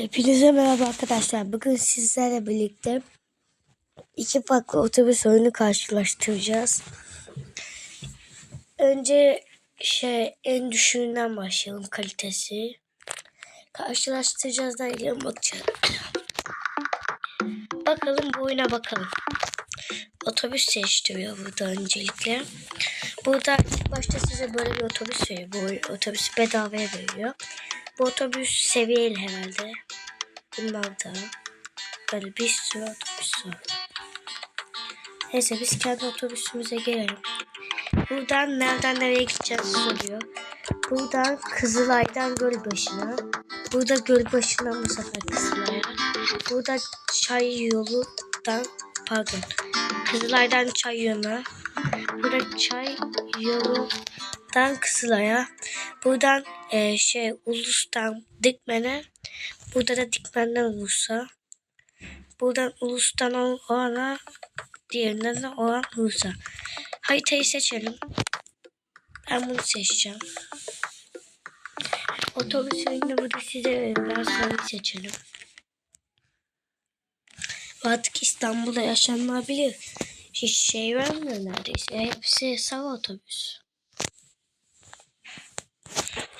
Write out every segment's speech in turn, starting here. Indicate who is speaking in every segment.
Speaker 1: Hepinize merhaba arkadaşlar. Bugün sizlerle birlikte iki farklı otobüs oyunu karşılaştıracağız. Önce şey en düşüğünden başlayalım kalitesi. Karşılaştıracağız da ileride bakacağız. bakalım bu oyuna bakalım. Otobüs seçtiriyor burada öncelikle. Burada ilk başta size böyle bir otobüs veriyor. Bu otobüsü bedavaya veriyor. Bu otobüs seviyeli herhalde. Bunlar da böyle bir sürü otobüs var. Neyse biz kendi otobüsümüze gelelim. Buradan nereden nereye gideceğiz soruyor. Buradan Kızılay'dan Gölbaşı'na. Burada Gölbaşı'ndan bu sefer Kızılay'a. Burada Çay yoludan pardon. Kızılay'dan Çay yoluna. Burada Çay yolundan Kızılay'a. Buradan e, şey Ulus'tan Dikmen'e. Burada da Dikmen'den Ulus'a. Buradan Ulus'tan Oğan'a. Diğerinden de Oğan Ulus'a. Haritayı seçelim. Ben bunu seçeceğim. Otobüs oyunu burada size verin. Ben sonra seçelim. Artık İstanbul'da yaşayanlar bilir. Hiç şey vermiyor neredeyse. Hepsi sağ otobüs.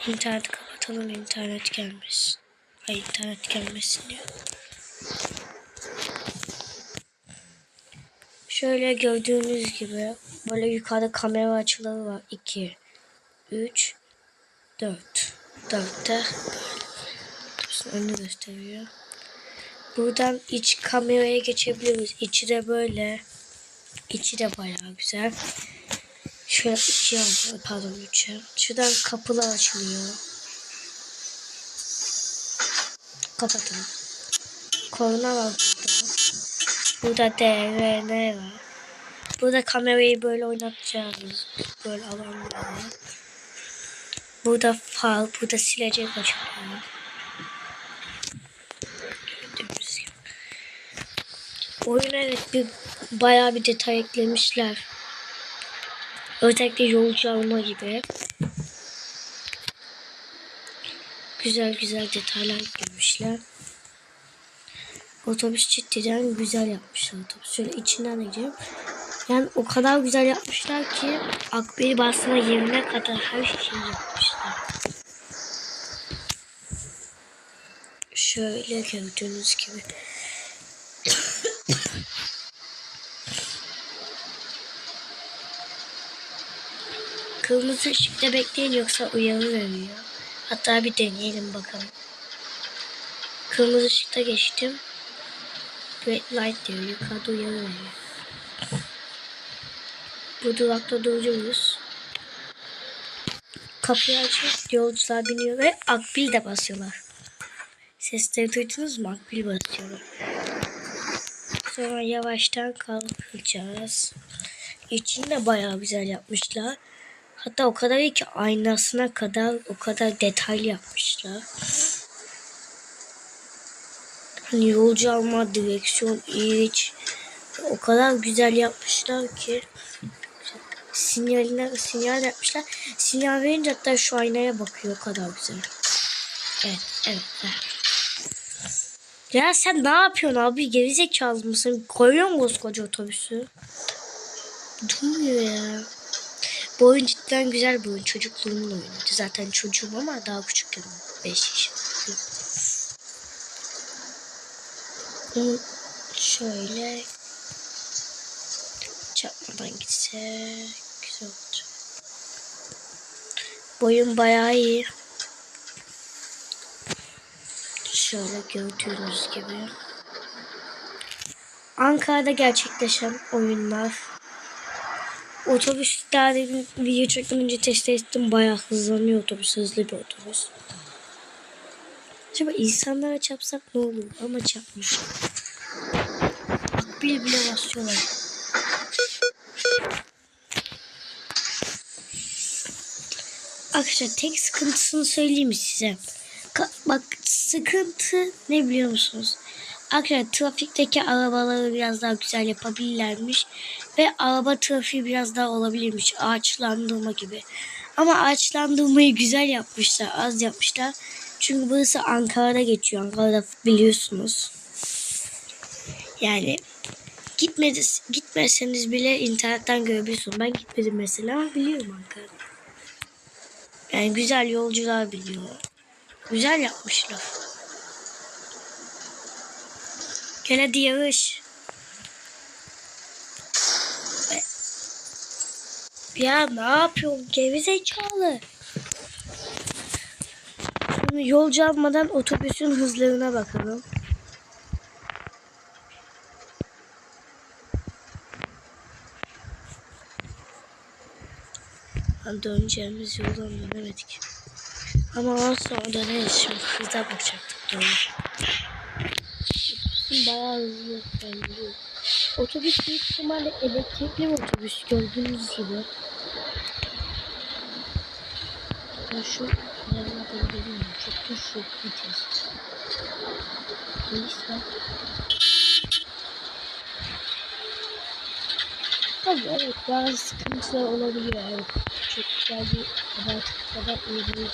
Speaker 1: İnterneti kapatalım internet gelmesin. Ay internet gelmesin diyor. Şöyle gördüğünüz gibi böyle yukarıda kamera açıları var. 2, 3, 4. 4'te önünü gösteriyor. Buradan iç kameraya geçebiliriz. İçi de böyle. İçi de bayağı güzel. Şöyle ikiye alıyor. Pardon üçe. Şuradan kapılar açılıyor. Kapatalım. Korna var burada. Burada DRN var. Burada kamerayı böyle oynatacağız. Böyle alanlar var. Burada far, burada silecek açılıyor. Oyuna evet bir bayağı bir detay eklemişler. Özellikle yolcu alma gibi. Güzel güzel detaylar eklemişler. Otobüs cidden güzel yapmışlar otobüs. Şöyle içinden de gidiyorum. Yani o kadar güzel yapmışlar ki akbili basma yerine kadar her şeyi yapmışlar. Şöyle gördüğünüz gibi. Kırmızı ışıkta bekleyin yoksa uyarı veriyor. Hatta bir deneyelim bakalım. Kırmızı ışıkta geçtim. Red light diyor. Yukarıda uyarı veriyor. Bu durakta duruyoruz. Kapıyı açıp yolcular biniyor ve akbil de basıyorlar. Sesleri duydunuz mu? Akbil basıyorlar. Sonra yavaştan kalkacağız. İçini de bayağı güzel yapmışlar. Hatta o kadar iyi ki aynasına kadar o kadar detaylı yapmışlar. Hani yolcu alma, direksiyon, iç o kadar güzel yapmışlar ki sinyaline sinyal yapmışlar. Sinyal verince hatta şu aynaya bakıyor o kadar güzel. Evet, evet. evet. Ya sen ne yapıyorsun abi? Gerizekalı mısın? Koyuyor mu koskoca otobüsü? Durmuyor ya. Bu oyun cidden güzel bir oyun. Çocukluğumun oyunuydu. Zaten çocuğum ama daha küçükken 5 yaşında. Şöyle çarpmadan gitse güzel olacak. Boyun bayağı iyi. Şöyle gördüğünüz gibi. Ankara'da gerçekleşen oyunlar. Otobüs daha demin video çekmeden önce test ettim. Bayağı hızlanıyor otobüs. Hızlı bir otobüs. Acaba insanlara çarpsak ne olur? Ama çarpmış. Akbil bile basıyorlar. Arkadaşlar tek sıkıntısını söyleyeyim size? Ka- bak sıkıntı ne biliyor musunuz? Arkadaşlar trafikteki arabaları biraz daha güzel yapabilirlermiş. Ve araba trafiği biraz daha olabilirmiş. Ağaçlandırma gibi. Ama ağaçlandırmayı güzel yapmışlar. Az yapmışlar. Çünkü burası Ankara'da geçiyor. Ankara'da biliyorsunuz. Yani gitmedi, gitmeseniz bile internetten görebiliyorsunuz. Ben gitmedim mesela biliyorum Ankara'da. Yani güzel yolcular biliyor. Güzel yapmışlar. Gene yarış. Ve- Ya ne yapıyorsun gerizekalı? Şimdi yolcu almadan otobüsün hızlarına bakalım. Ha, Döneceğimiz yoldan dönemedik. Ama az sonra döneriz şimdi. Hızla bakacaktık doğru. Otobüsün bayağı hızlı ilerliyor. Otobüs büyük ihtimalle elektrikli bir otobüs gördüğünüz gibi. Ben şu yanına geliyorum. Çok düşük vites. Neyse. Tabii evet bazı sıkıntılar olabiliyor. Evet. Çok güzel bir abartı kadar iyi değil.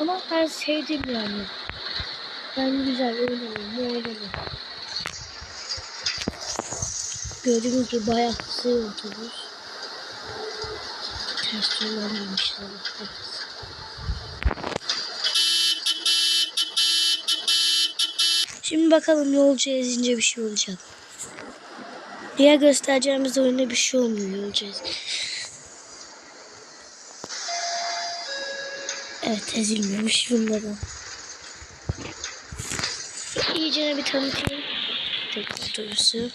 Speaker 1: Ama ben sevdim yani. Ben güzel oynadım. Ne oynadım. Gördüğünüz gibi bayağı hızlı otobüs. Ters girmişler. Şimdi bakalım yolcu ezince bir şey olacak. Diğer göstereceğimiz oyunda bir şey olmuyor yolcu Evet ezilmemiş bunda da. İyice bir tanıtayım. Tek otobüsü.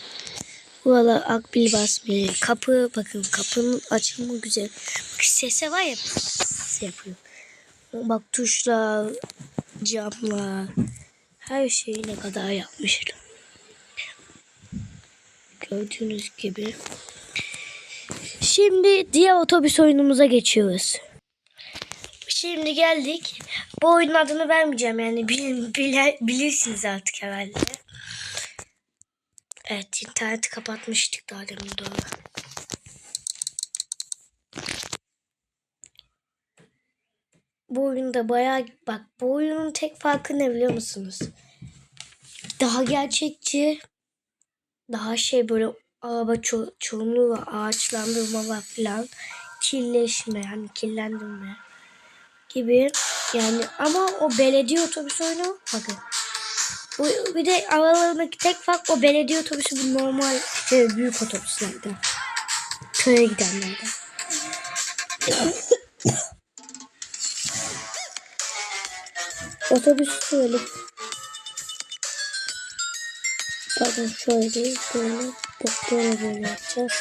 Speaker 1: Valla akbil basmıyor. Kapı bakın kapının açılımı güzel. Bak sese var ya ses yapıyor. Bak tuşlar, camlar, her şeyi ne kadar yapmışlar. Gördüğünüz gibi. Şimdi diğer otobüs oyunumuza geçiyoruz. Şimdi geldik. Bu oyunun adını vermeyeceğim yani bil, bile- bilirsiniz artık herhalde. Evet interneti kapatmıştık daha demin doğru. Bu oyunda bayağı bak bu oyunun tek farkı ne biliyor musunuz? Daha gerçekçi daha şey böyle araba ço- çoğunluğu var, ağaçlandırma var falan. Kirleşme yani kirlendirme gibi. Yani ama o belediye otobüsü oyunu bakın. Bu, bir de aralarındaki tek fark o belediye otobüsü bu normal şey, büyük otobüslerden. Köye gidenlerden. Otobüs şöyle Pardon şöyle böyle böyle böyle yapacağız.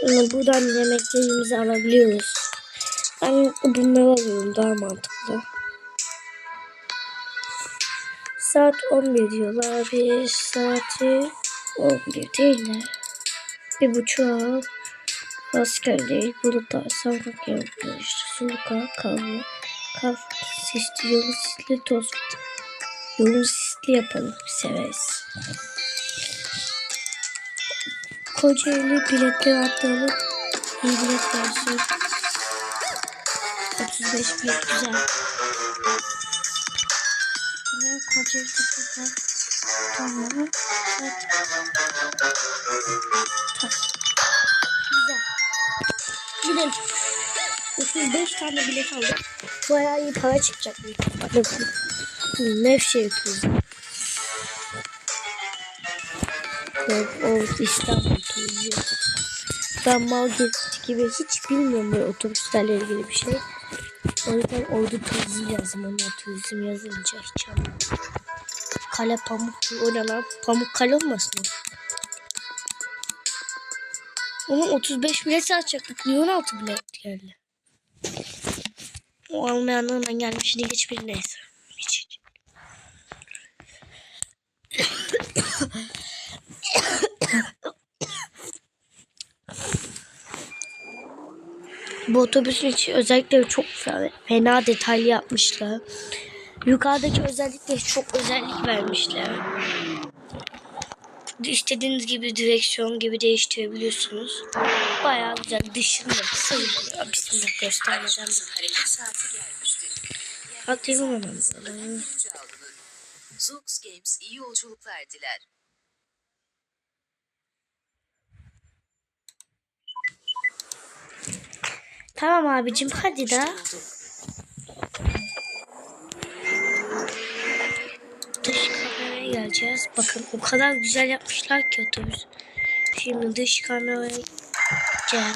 Speaker 1: Sonra buradan yemeklerimizi alabiliyoruz. Ben bunları alıyorum daha mantıklı. Saat 11 diyorlar. Bir saati 11 değil de. Bir buçuğa asker değil. Bulutlar, sarmak yapıyor. İşte suluka, kahve, kaf, sisli, yolu sisli, toz. Yolu sisli yapalım. Severiz. Kocaeli biletler attıralım. İyi bilet. 35 bilet güzel. Buraya Kocaeli biletler. Tamam. Evet. Tak. Güzel. Gidelim. 35 tane bilet aldım. Bayağı iyi para çıkacak. büyük ihtimalle. Nevşehir turizm. Yok, o İstanbul turizmi. Ben Maldives gibi hiç bilmiyorum böyle otobüslerle ilgili bir şey. O yüzden orada turizm yazdım. Onlar turizm yazınca hiç anlamadım. Kale pamuk o ne? Pamuk kale olmasın o? Onun 35 bilet satacaktık. Niye 16 bilet geldi? O almayanlardan gelmişini hiçbir neyse. Hiç, hiç. Bu otobüsün içi özellikle çok fe- fena detaylı yapmışlar. Yukarıdaki özellikle çok özellik vermişler. İstediğiniz gibi direksiyon gibi değiştirebiliyorsunuz. Bayağı güzel dışında. Bismillah göstermeden. Hatırlamam.
Speaker 2: Zux Games iyi yolculuklar diler.
Speaker 1: Tamam abicim hadi da. Dış kameraya geleceğiz. Bakın o kadar güzel yapmışlar ki otobüs. Şimdi dış kameraya gel.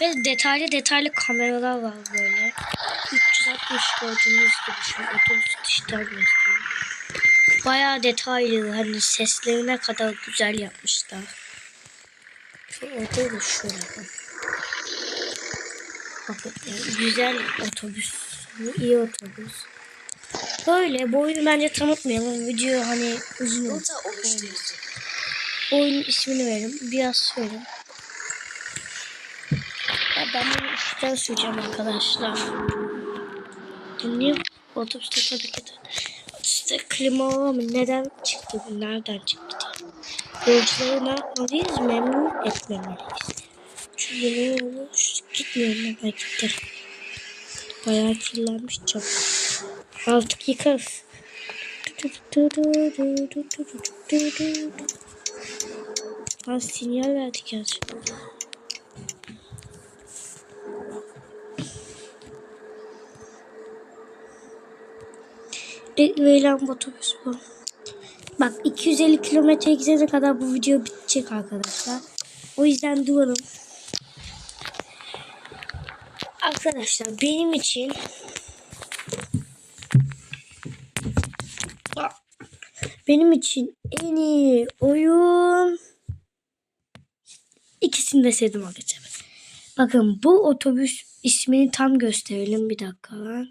Speaker 1: Ve detaylı detaylı kameralar var böyle. 360 gördüğünüz gibi şimdi otobüs dıştan gösteriyor. Bayağı detaylı hani seslerine kadar güzel yapmışlar. Şu da şöyle. Bak. Bakın güzel otobüs. iyi otobüs. Böyle bu oyunu bence tanıtmayalım. Video hani uzun. Oyunun ismini verin. Biraz söyleyeyim. Ya ben bunu üstten söyleyeceğim arkadaşlar. Niye otobüste tabii ki de. Otobüste klima mı? Neden çıktı bu? Nereden çıktı? Yolcuları ne yapmalıyız? Memnun etmemeliyiz. Çünkü ne olur? Gitmiyorum ben gitti. Bayağı kirlenmiş cam. Artık yıkarız. Ha sinyal verdik ya. Verilen otobüs bu. Bak 250 kilometre gidene kadar bu video bitecek arkadaşlar. O yüzden duralım. Arkadaşlar benim için benim için en iyi oyun ikisini de sevdim arkadaşlar. Bakın bu otobüs ismini tam gösterelim bir dakika.